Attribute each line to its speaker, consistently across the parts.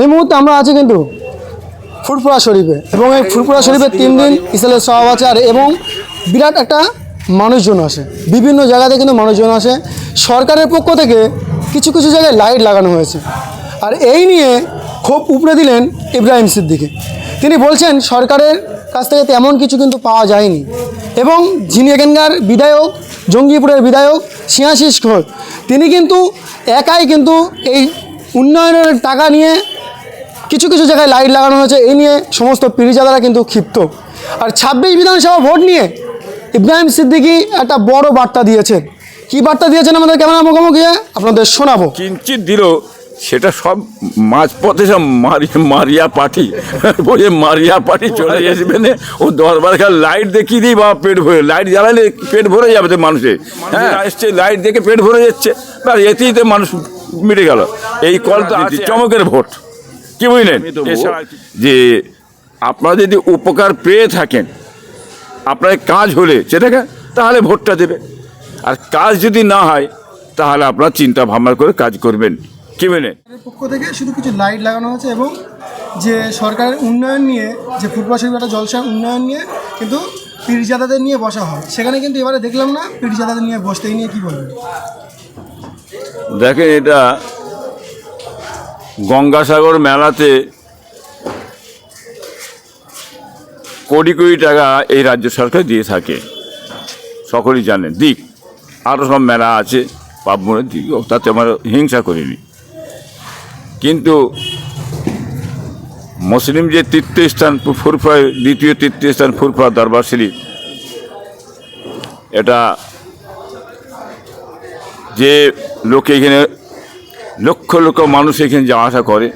Speaker 1: এই মুহূর্তে আমরা আছি কিন্তু ফুরফুরা শরীফে এবং এই ফুরফুরা শরীফে তিন দিন ইসলামের সওয়াব আছে আর এবং বিরাট একটা মানুষজন আসে। বিভিন্ন জায়গাতে কিন্তু মানুষজন আসে। সরকারের পক্ষ থেকে কিছু কিছু জায়গায় লাইট লাগানো হয়েছে। আর এই নিয়ে ক্ষোভ উপড়ে দিলেন ইব্রাহিম সিদ্দিকি। তিনি বলছেন, সরকারের কাছ থেকে তেমন কিছু কিন্তু পাওয়া যায়নি। এবং যিনি এখানকার বিধায়ক, জঙ্গিপুরের বিধায়ক, সিয়াশিস ঘোষ, তিনি কিন্তু একাই কিন্তু এই উন্নয়নের টাকা নিয়ে কিছু কিছু জায়গায় লাইট লাগানো হয়েছে, এই নিয়ে সমস্ত পিড়িজাদারা কিন্তু ক্ষিপ্ত। আর ছাব্বিশ বিধানসভা ভোট নিয়ে ইব্রাহিম সিদ্দিকি একটা বড় বার্তা দিয়েছেন। কি বার্তা দিয়েছেন আমাদের ক্যামেরা মুখোমুখি? আপনাদের শোনাবো।
Speaker 2: কিঞ্চিত দিল সেটা সব মাঝপথে সব মারি মারিয়া পাঠি। বলে মারিয়া পাঠি চলে আসবে না ও দরবার খাল লাইট দেখিয়ে দিই বা পেট ভরে। লাইট জ্বালালে পেট ভরে যাবে তো মানুষের। হ্যাঁ এসছে লাইট দেখে পেট ভরে যাচ্ছে। আর এতেই তো মানুষ মিটে গেল। এই কল তো আছে, চমকের ভোট। কি বুঝলেন? যে আপনারা যদি উপকার পেয়ে থাকেন আপনার কাজ হলে সেটাকে তাহলে ভোটটা দেবে। আর কাজ যদি না হয় তাহলে আপনার চিন্তা ভাবনা করে কাজ করবেন। কি মেনে
Speaker 1: পক্ষ থেকে শুধু কিছু লাইট লাগানো হয়েছে এবং যে সরকারের উন্নয়ন নিয়ে যে ফুটবল শরীফ একটা জলসা উন্নয়ন নিয়ে কিন্তু পীরজাদাদের নিয়ে বসা হয়। সেখানে কিন্তু এবারে দেখলাম না পীরজাদাদের নিয়ে বসতে নিয়ে কী বলবেন?
Speaker 2: দেখেন এটা গঙ্গাসাগর মেলাতে কোটি কোটি টাকা এই রাজ্য সরকার দিয়ে থাকে। সকলেই জানেন। দিক আরও সব মেলা আছে পাপমনের দিক তাতে আমার হিংসা করিনি। কিন্তু মুসলিম যে তীর্থস্থান ফুরফুরা, দ্বিতীয় তীর্থস্থান ফুরফা দরবার শরীফ এটা যে লোক এখানে, লক্ষ লক্ষ মানুষ এখানে যাওয়া আসা করে,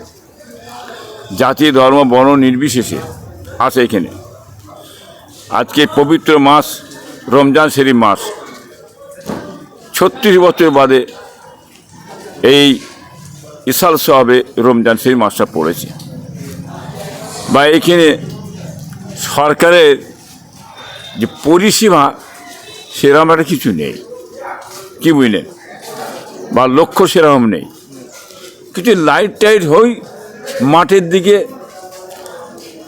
Speaker 2: জাতি, ধর্ম, বর্ণ নির্বিশেষে আসে এখানে। আজকে পবিত্র মাস, রমজান শরীফ মাস। ছত্রিশ বছর বাদে এই ইসাল সাহাবে রমজান শরীফ মাসটা পড়েছে। বা এখানে সরকারের যে পরিষেবা, সেরকম একটা কিছু নেই। কি বুঝলেন? বা লক্ষ্য সেরকম নেই। কিছু লাইট টাইট হই মাঠের দিকে,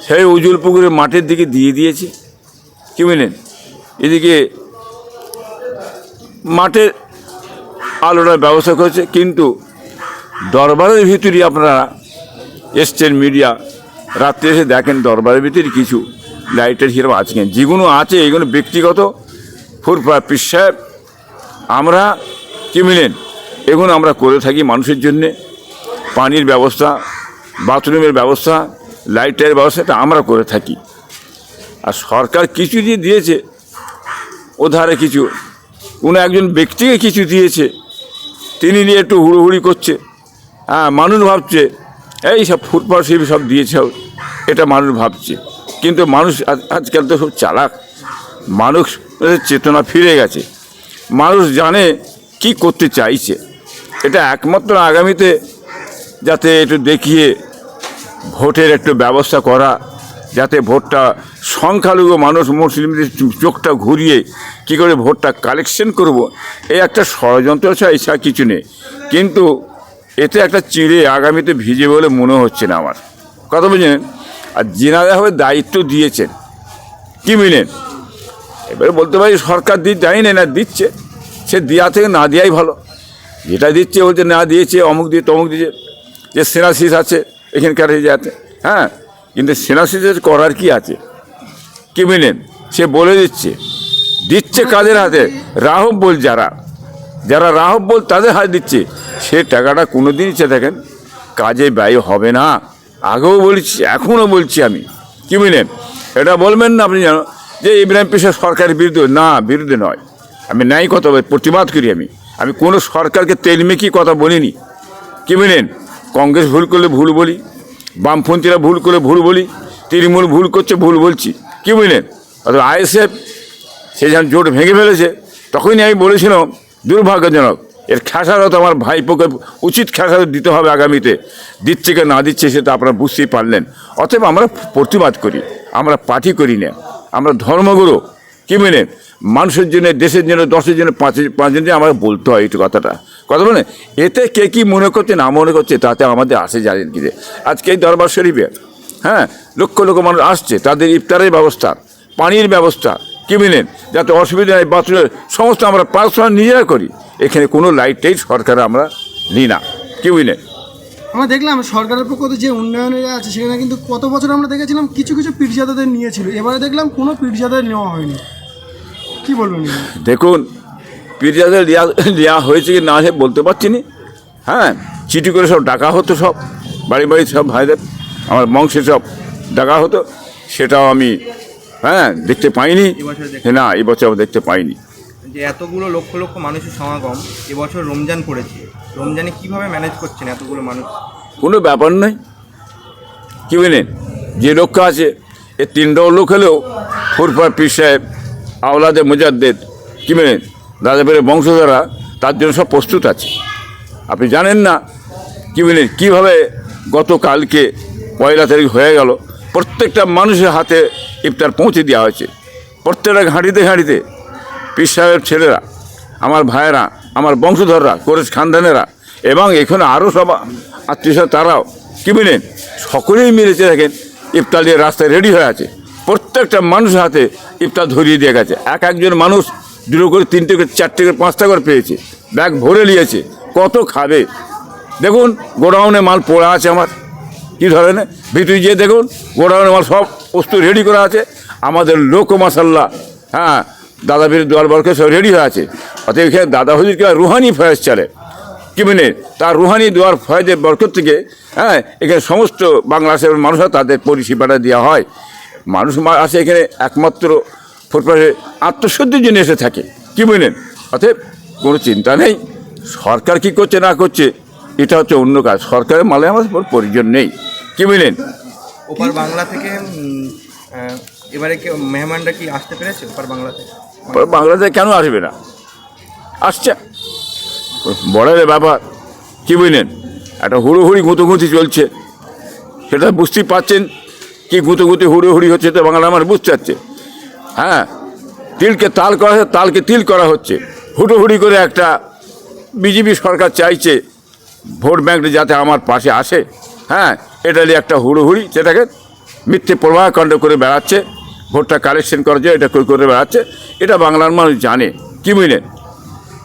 Speaker 2: সেই উজুল পুকুরে মাঠের দিকে দিয়ে দিয়েছে। কি বুঝলেন? এদিকে মাঠের আলোটার ব্যবস্থা করেছে, কিন্তু দরবারের ভিতরে আপনারা এসছেন মিডিয়া, রাত্রে এসে দেখেন দরবারের ভিতরে কিছু লাইটের হিরো আছে। যেগুলো আছে এগুলো ব্যক্তিগত। ফুরফা পিস সাহেব, আমরা কি মিলেন? এগুলো আমরা করে থাকি মানুষের জন্যে। পানির ব্যবস্থা, বাথরুমের ব্যবস্থা লাইটের ব্যবস্থা, এটা আমরা করে থাকি। আর সরকার কিছু যে দিয়েছে ওধারে কিছু, কোনো একজন ব্যক্তিকে কিছু দিয়েছে, তিনি নিয়ে একটু হুড়োহুড়ি করছে। হ্যাঁ মানুষ ভাবছে, এই সব ফুটপাথ শিল্পী সব দিয়েছে, এটা মানুষ ভাবছে। কিন্তু মানুষ আজ- আজকাল তো সব চালাক। মানুষ চেতনা ফিরে গেছে। মানুষ জানে কি করতে চাইছে। এটা একমাত্র আগামীতে যাতে একটু দেখিয়ে ভোটের একটু ব্যবস্থা করা, যাতে ভোটটা সংখ্যালঘু মানুষ, মুসলিমদের চোখটা ঘুরিয়ে কি করে ভোটটা কালেকশন করব, এই একটা ষড়যন্ত্র ছাড়া এছাড়া কিছু নেই। কিন্তু এতে একটা চিড়ে আগামীতে ভিজে বলে মনে হচ্ছে না আমার। কথা বুঝলেন? আর জেনারা হবে দায়িত্ব দিয়েছেন। কি মিলেন? এবারে বলতে পারি সরকার দিয়ে দেয় না দিচ্ছে। সে দেওয়া থেকে না দেওয়াই ভালো। যেটা দিচ্ছে বলছে না দিয়েছে, অমুক দিয়ে তমুক দিয়েছে। যে সেনাশিস আছে এখানকার যাতে হ্যাঁ? কিন্তু সেনাশিসের করার কি আছে? কি মিলেন? সে বলে দিচ্ছে। দিচ্ছে কাদের হাতে? রাহব বল যারা। যারা রাহব বল তাদের হাতে দিচ্ছে। সে টাকাটা কোনো দিনই সে দেখেন, কাজে ব্যয় হবে না। আগেও বলছি, এখনও বলছি আমি। কি বুঝলেন এটা বলবেন না আপনি জানো যে ইব্রাহিম পেশা সরকারের বিরুদ্ধে, না, বিরুদ্ধে নয়। আমি নাই কথা প্রতিবাদ করি আমি। আমি কোনো সরকারকে তেলমেকি কথা বলিনি। কি বুঝলেন কংগ্রেস ভুল করলে ভুল বলি, বামপন্থীরা ভুল করলে ভুল বলি, তৃণমূল ভুল করছে, ভুল বলছি। কি বুঝলেন অথবা আইএসএফ, সে যখন জোট ভেঙে ফেলেছে, তখনই আমি বলেছিলাম, দুর্ভাগ্যজনক এর খেসারত আমার ভাইপোকে উচিত খেসারত দিতে হবে আগামীতে। দিচ্ছে কি না দিচ্ছে সেটা আপনারা বুঝতেই পারলেন। অতএব আমরা প্রতিবাদ করি, আমরা পার্টি করি না। আমরা ধর্মগুরু, কি বুঝলেন মানুষের জন্য, দেশের জন্য, দশের জন্য পাঁচ পাঁচজন জন্য আমাকে বলতে হয় একটু কথাটা। কথা বলে এতে কে কী মনে করছে, না মনে করছে, তাতে আমাদের আসে জানেন কি যে, আজকে এই দরবার শরীফে হ্যাঁ লক্ষ লক্ষ মানুষ আসছে, তাদের ইফতারের ব্যবস্থা, পানির ব্যবস্থা, কি বুঝলেন যাতে অসুবিধা নেই বাথরুমের, সমস্ত আমরা পার্সোনাল নিজেরা করি। এখানে কোনো লাইটটাই সরকার আমরা নিই না কি বুঝলেন
Speaker 1: আমরা দেখলাম সরকারের পক্ষ থেকে যে উন্নয়নের আছে সেখানে কিন্তু কত বছর আমরা দেখেছিলাম কিছু কিছু পীরজাদাদের নিয়েছিল। এবারে দেখলাম কোনো পীরজাদাদের নেওয়া হয়নি। কি বলবেন
Speaker 2: দেখুন পীরজাদের লিয়া লিয়া হয়েছে কি না হয়েছে বলতে পারছি না। হ্যাঁ চিঠি করে সব ডাকা হতো সব বাড়ি বাড়ি সব ভাইদের আমার বংশে সব ডাকা হতো। সেটাও আমি হ্যাঁ দেখতে পাইনি। না এবছর আমি দেখতে পাইনি।
Speaker 3: যে এতগুলো লক্ষ লক্ষ মানুষের সমাগম এবছর রমজান পড়েছে। রমজানে কীভাবে ম্যানেজ করছেন এতগুলো মানুষ?
Speaker 2: কোনো ব্যাপার নয়। কি বুঝলেন যে লক্ষ্য আছে, এ তিনটাও লোক হলেও ফুরফার পীর সাহেব, আওলাদে মুজাদ্দেদ, কি বুঝলেন দাদাপীরের বংশধরা তার জন্য সব প্রস্তুত আছে। আপনি জানেন না কি বুঝলেন কীভাবে গতকালকে পয়লা তারিখ হয়ে গেল। প্রত্যেকটা মানুষের হাতে ইফতার পৌঁছে দেওয়া হয়েছে। প্রত্যেকটা ঘাঁটিতে ঘাঁটিতে পীর সাহেবের ছেলেরা, আমার ভাইয়েরা, আমার বংশধররা কোরেশ খানদানেরা, এবং এখানে আরও সব আত্মীয় তারাও কী বুঝলেন সকলেই মিলেছে দেখেন, ইফতার দিয়ে রাস্তায় রেডি হয়ে আছে। প্রত্যেকটা মানুষের হাতে ইফতার ধরিয়ে দিয়ে গেছে। এক একজন মানুষ দুটো করে, তিনটে করে, চারটে করে, পাঁচটা করে পেয়েছে। ব্যাগ ভরে নিয়েছে। কত খাবে? দেখুন, গোডাউনে মাল পড়া আছে আমার। কী ধরনের? ভিতরে গিয়ে দেখুন, গোডাউনে মাল সব বস্তু রেডি করা আছে। আমাদের লোক মাসাল্লাহ হ্যাঁ দাদা বীর দোয়ারবরকে সব রেডি হয়ে আছে। অতএব এখানে দাদা হুজুরকে রুহানি ফয়েজ চলে। কি মানে? তার রুহানি দোয়ার ফয়েজের বরকত থেকে হ্যাঁ এখানে সমস্ত বাংলাদেশের মানুষরা তাদের পরিষেবাটা দেওয়া হয়। মানুষ আসে এখানে একমাত্র ফুটপাথে আত্মশুদ্ধির জন্য এসে থাকে। কি বুঝলেন অতএব কোনো চিন্তা নেই। সরকার কি করছে, না করছে, এটা হচ্ছে অন্য কাজ। সরকারের মালে আমাদের প্রয়োজন নেই। কি বুঝলেন
Speaker 3: ওপার বাংলা থেকে এবারে কি মেহমানরা কি আসতে পেরেছে ওপার বাংলা থেকে
Speaker 2: বাংলাদেশে কেন আসবে না? আসছে। বড়ের ব্যাপার, কি বুঝলেন? একটা হুড়োহুড়ি গুঁতোগুঁতি চলছে। সেটা বুঝতেই পাচ্ছেন কি গুঁতোগুঁতি, হুড়োহুড়ি হচ্ছে তো বাংলা আমার বুঝতে পারছে। হ্যাঁ তিলকে তাল করা হচ্ছে, তালকে তিল করা হচ্ছে। হুটোহুড়ি করে একটা বিজেপি সরকার চাইছে ভোট ব্যাংকটা যাতে আমার পাশে আসে। হ্যাঁ এটা নিয়ে একটা হুড়োহুড়ি, সেটাকে মিথ্যে প্রবাহ কাণ্ড করে বেড়াচ্ছে। ভোটটা কালেকশন করার জন্য এটা কই করে বেড়াচ্ছে এটা বাংলার মানুষ জানে। কি বুঝলেন?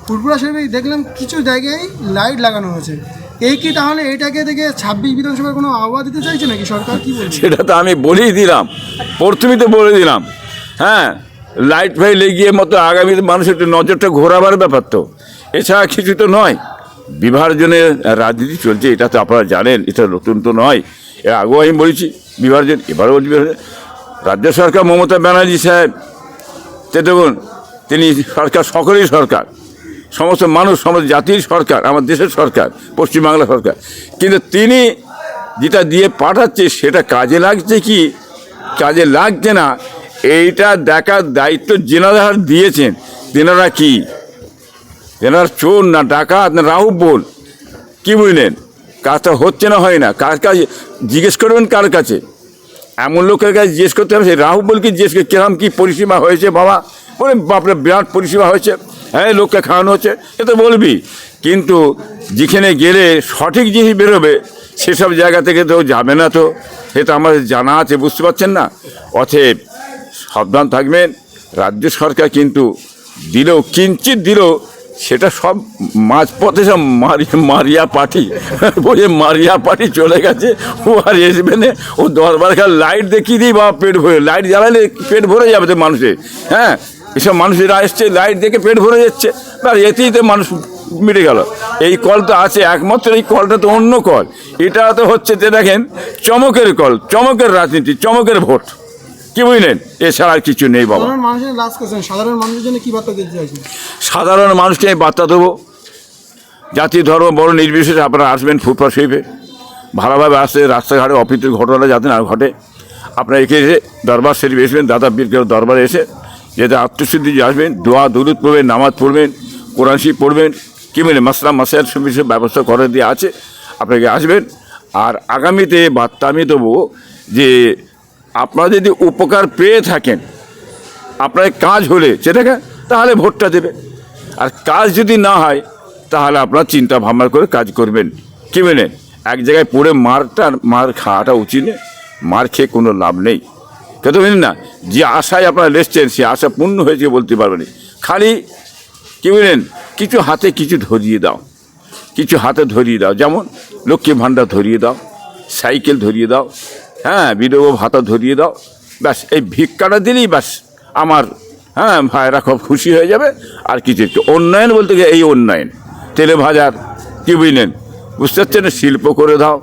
Speaker 1: ফুরপুরা শরীফে দেখলাম কিছু জায়গায় লাইট লাগানো হয়েছে। এই কি তাহলে এটাকে দেখে ছাব্বিশ বিধানসভার কোনো আহ্বান দিতে চাইছে নাকি সরকার? কি বলছে?
Speaker 2: সেটা তো আমি বলেই দিলাম। প্রথমেই তো বলে দিলাম। হ্যাঁ লাইট ফাই লেগিয়ে মতো আগামী মানুষের একটু নজরটা ঘোরাবার ব্যাপার তো। এছাড়া কিছু তো নয়। বিভাজনের রাজনীতি চলছে এটা তো আপনারা জানেন এটা নতুন তো নয়। এর আগেও আমি বলেছি বিভাজন এবারও বলছি। রাজ্য সরকার মমতা ব্যানার্জি সাহেব, তে দেখুন, তিনি সরকার, সকলেই সরকার। সমস্ত মানুষ, সমস্ত জাতির সরকার, আমার দেশের সরকার, পশ্চিমবাংলা সরকার। কিন্তু তিনি যেটা দিয়ে পাঠাচ্ছে, সেটা কাজে লাগছে কি? কাজে লাগছে না। এইটা দেখার দায়িত্ব জেনারা দিয়েছেন, তেনারা কি? তেনারা চোর না ডাকাত না রাহু বল? কী বুঝলেন? কাজটা হচ্ছে না, হয় না? কার কাছে? জিজ্ঞেস করবেন কার কাছে? এমন লোকের কাছে জিজ্ঞেস করতে হবে, সেই রাহু বলকে জিজ্ঞেস করে কিরম কী পরিষেবা হয়েছে বাবা? বলে, বাপরে, বিরাট পরিষেবা হয়েছে। হ্যাঁ লোককে খাওয়ানো হচ্ছে, এ তো বলবি। কিন্তু যেখানে গেলে সঠিক জিনিস বেরোবে, সেসব জায়গা থেকে তো যাবে না তো। সেটা আমাদের জানা আছে, বুঝতে পারছেন না? অতএব সাবধান থাকবেন। রাজ্য সরকার কিন্তু দিলেও কিঞ্চিত দিলেও সেটা সব মাঝপথে সব মারিয়া মারিয়া পার্টি বলে মারিয়া পার্টি চলে গেছে, ও আর আসবে না। ও দরবার খাল লাইট দেখিয়ে দিই বা পেট ভরে লাইট জ্বালালে পেট ভরে যাবে তো মানুষের হ্যাঁ? এসব মানুষেরা এসছে লাইট দেখে পেট ভরে যাচ্ছে। আর এতেই তো মানুষ মিটে গেল। এই কল তো আছে, একমাত্র এই কলটা তো অন্য কল। এটা তো হচ্ছে যে দেখেন, চমকের কল, চমকের রাজনীতি, চমকের ভোট। কি বুঝলেন? এছাড়া আর কিছু নেই বাবা।
Speaker 1: সাধারণ মানুষের সাধারণ জন্য কি বার্তা দিতে চাইছেন?
Speaker 2: সাধারণ মানুষকে আমি বার্তা দেবো। জাতি ধর্ম বড় নির্বিশেষে আপনারা আসবেন ফুটপাথ শরীফে। ভালোভাবে আসে রাস্তাঘাটে অপ্রীতির ঘটনা যাতে না ঘটে। আপনারা একে এসে দরবার শরীফ এসবেন দাদা বীরকের দরবারে এসে যাতে আত্মশুদ্ধি আসবেন দোয়া দৌলত পড়বেন নামাজ পড়বেন কোরআন শরীফ পড়বেন। কি মানে মাসলা মাসার সুবিধা ব্যবস্থা করে দিয়ে আছে। আপনাকে আসবেন। আর আগামীতে বার্তা আমি দেবো যে আপনারা যদি উপকার পেয়ে থাকেন, আপনার কাজ হলে সেটাকে, তাহলে ভোটটা দেবে। আর কাজ যদি না হয়, তাহলে আপনার চিন্তা ভাবনা করে কাজ করবেন। কি মেনে এক জায়গায় পড়ে মারটা মার খাওয়াটা উচিত মার খেয়ে কোনো লাভ নেই। কিন্তু বুঝলেন না? যে আশায় আপনারা লেসছেন, সে আশা পূর্ণ হয়েছে বলতে পারবেন। খালি কি বলেন? কিছু হাতে কিছু ধরিয়ে দাও। কিছু হাতে ধরিয়ে দাও। যেমন লক্ষ্মী ভাণ্ডার ধরিয়ে দাও, সাইকেল ধরিয়ে দাও হ্যাঁ বিধবা ভাতা ধরিয়ে দাও। ব্যাস, এই ভিক্ষাটা দিলেই ব্যাস আমার হ্যাঁ ভাইরা খুব খুশি হয়ে যাবে। আর কিছু একটু উন্নয়ন বলতে গিয়ে এই উন্নয়ন। তেলে ভাজার, কি বুঝলেন? বুঝতে পারছেন? শিল্প করে দাও।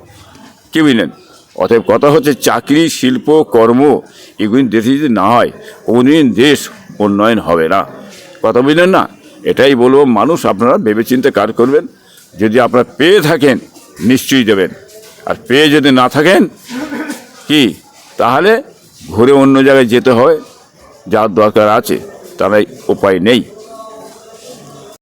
Speaker 2: কি বুঝলেন? অতএব কথা হচ্ছে চাকরি, শিল্প, কর্ম, এগুলি দেশে যদি না হয়, কোনোদিন দেশ উন্নয়ন হবে না। কথা বুঝলেন না? এটাই বলব, মানুষ আপনারা ভেবেচিন্তে কাজ করবেন। যদি আপনারা পেয়ে থাকেন, নিশ্চয়ই দেবেন। আর পেয়ে যদি না থাকেন কি? তাহলে ঘুরে অন্য জায়গায় যেতে হয় যার দরকার আছে তারাই উপায় নেই।